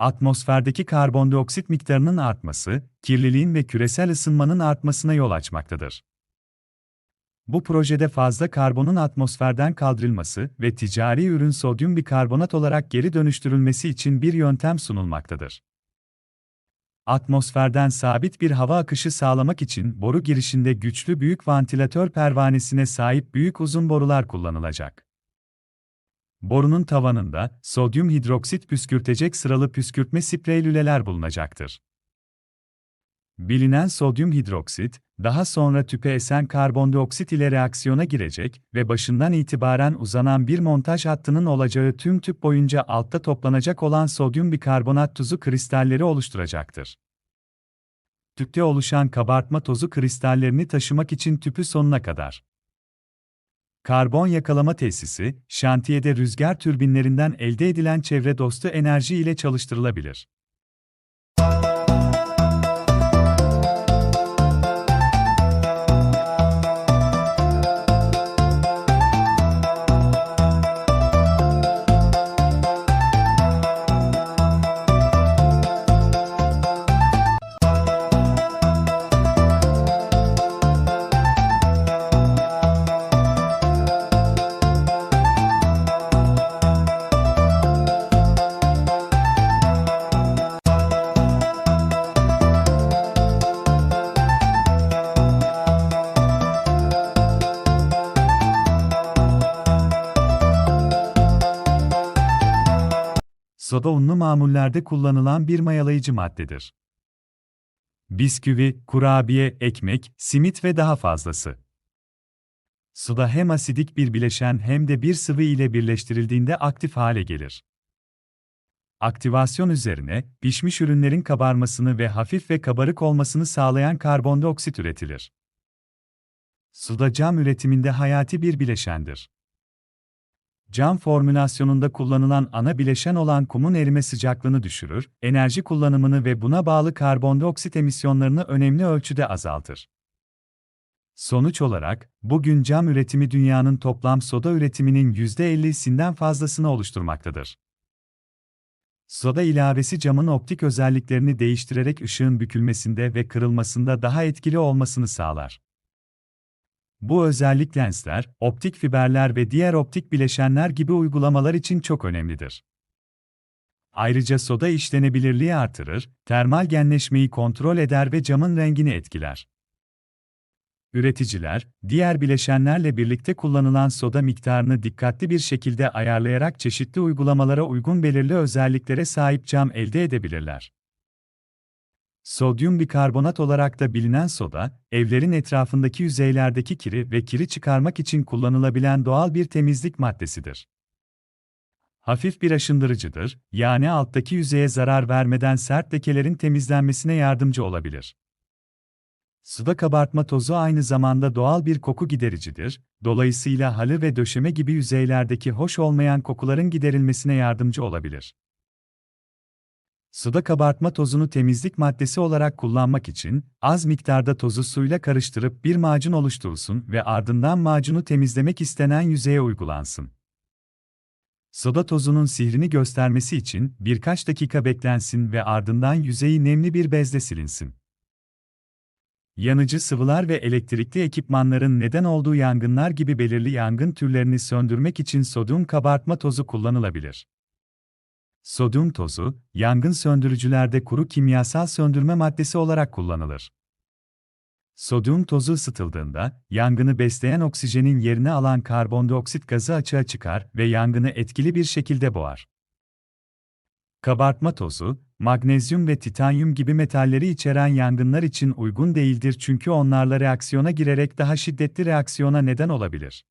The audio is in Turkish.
atmosferdeki karbondioksit miktarının artması, kirliliğin ve küresel ısınmanın artmasına yol açmaktadır. Bu projede fazla karbonun atmosferden kaldırılması ve ticari ürün sodyum bikarbonat olarak geri dönüştürülmesi için bir yöntem sunulmaktadır. Atmosferden sabit bir hava akışı sağlamak için boru girişinde güçlü büyük vantilatör pervanesine sahip büyük uzun borular kullanılacak. Borunun tavanında sodyum hidroksit püskürtecek sıralı püskürtme sprey lüleler bulunacaktır. Bilinen sodyum hidroksit, daha sonra tüpe esen karbondioksit ile reaksiyona girecek ve başından itibaren uzanan bir montaj hattının olacağı tüm tüp boyunca altta toplanacak olan sodyum bikarbonat tuzu kristalleri oluşturacaktır. Tüpte oluşan kabartma tozu kristallerini taşımak için tüpü sonuna kadar. Karbon yakalama tesisi, şantiyede rüzgar türbinlerinden elde edilen çevre dostu enerji ile çalıştırılabilir. Soda unlu mamullerde kullanılan bir mayalayıcı maddedir. Bisküvi, kurabiye, ekmek, simit ve daha fazlası. Suda hem asidik bir bileşen hem de bir sıvı ile birleştirildiğinde aktif hale gelir. Aktivasyon üzerine, pişmiş ürünlerin kabarmasını ve hafif ve kabarık olmasını sağlayan karbondioksit üretilir. Suda cam üretiminde hayati bir bileşendir. Cam formülasyonunda kullanılan ana bileşen olan kumun erime sıcaklığını düşürür, enerji kullanımını ve buna bağlı karbondioksit emisyonlarını önemli ölçüde azaltır. Sonuç olarak, bugün cam üretimi dünyanın toplam soda üretiminin %50'sinden fazlasını oluşturmaktadır. Soda ilavesi camın optik özelliklerini değiştirerek ışığın bükülmesinde ve kırılmasında daha etkili olmasını sağlar. Bu özellik lensler, optik fiberler ve diğer optik bileşenler gibi uygulamalar için çok önemlidir. Ayrıca soda işlenebilirliği artırır, termal genleşmeyi kontrol eder ve camın rengini etkiler. Üreticiler, diğer bileşenlerle birlikte kullanılan soda miktarını dikkatli bir şekilde ayarlayarak çeşitli uygulamalara uygun belirli özelliklere sahip cam elde edebilirler. Sodyum bikarbonat olarak da bilinen soda, evlerin etrafındaki yüzeylerdeki kiri ve kiri çıkarmak için kullanılabilen doğal bir temizlik maddesidir. Hafif bir aşındırıcıdır, yani alttaki yüzeye zarar vermeden sert lekelerin temizlenmesine yardımcı olabilir. Suda kabartma tozu aynı zamanda doğal bir koku gidericidir, dolayısıyla halı ve döşeme gibi yüzeylerdeki hoş olmayan kokuların giderilmesine yardımcı olabilir. Suda kabartma tozunu temizlik maddesi olarak kullanmak için, az miktarda tozu suyla karıştırıp bir macun oluşturulsun ve ardından macunu temizlemek istenen yüzeye uygulansın. Soda tozunun sihrini göstermesi için birkaç dakika beklensin ve ardından yüzeyi nemli bir bezle silinsin. Yanıcı sıvılar ve elektrikli ekipmanların neden olduğu yangınlar gibi belirli yangın türlerini söndürmek için sodyum kabartma tozu kullanılabilir. Sodyum tozu, yangın söndürücülerde kuru kimyasal söndürme maddesi olarak kullanılır. Sodyum tozu ısıtıldığında, yangını besleyen oksijenin yerini alan karbondioksit gazı açığa çıkar ve yangını etkili bir şekilde boğar. Kabartma tozu, magnezyum ve titanyum gibi metalleri içeren yangınlar için uygun değildir çünkü onlarla reaksiyona girerek daha şiddetli reaksiyona neden olabilir.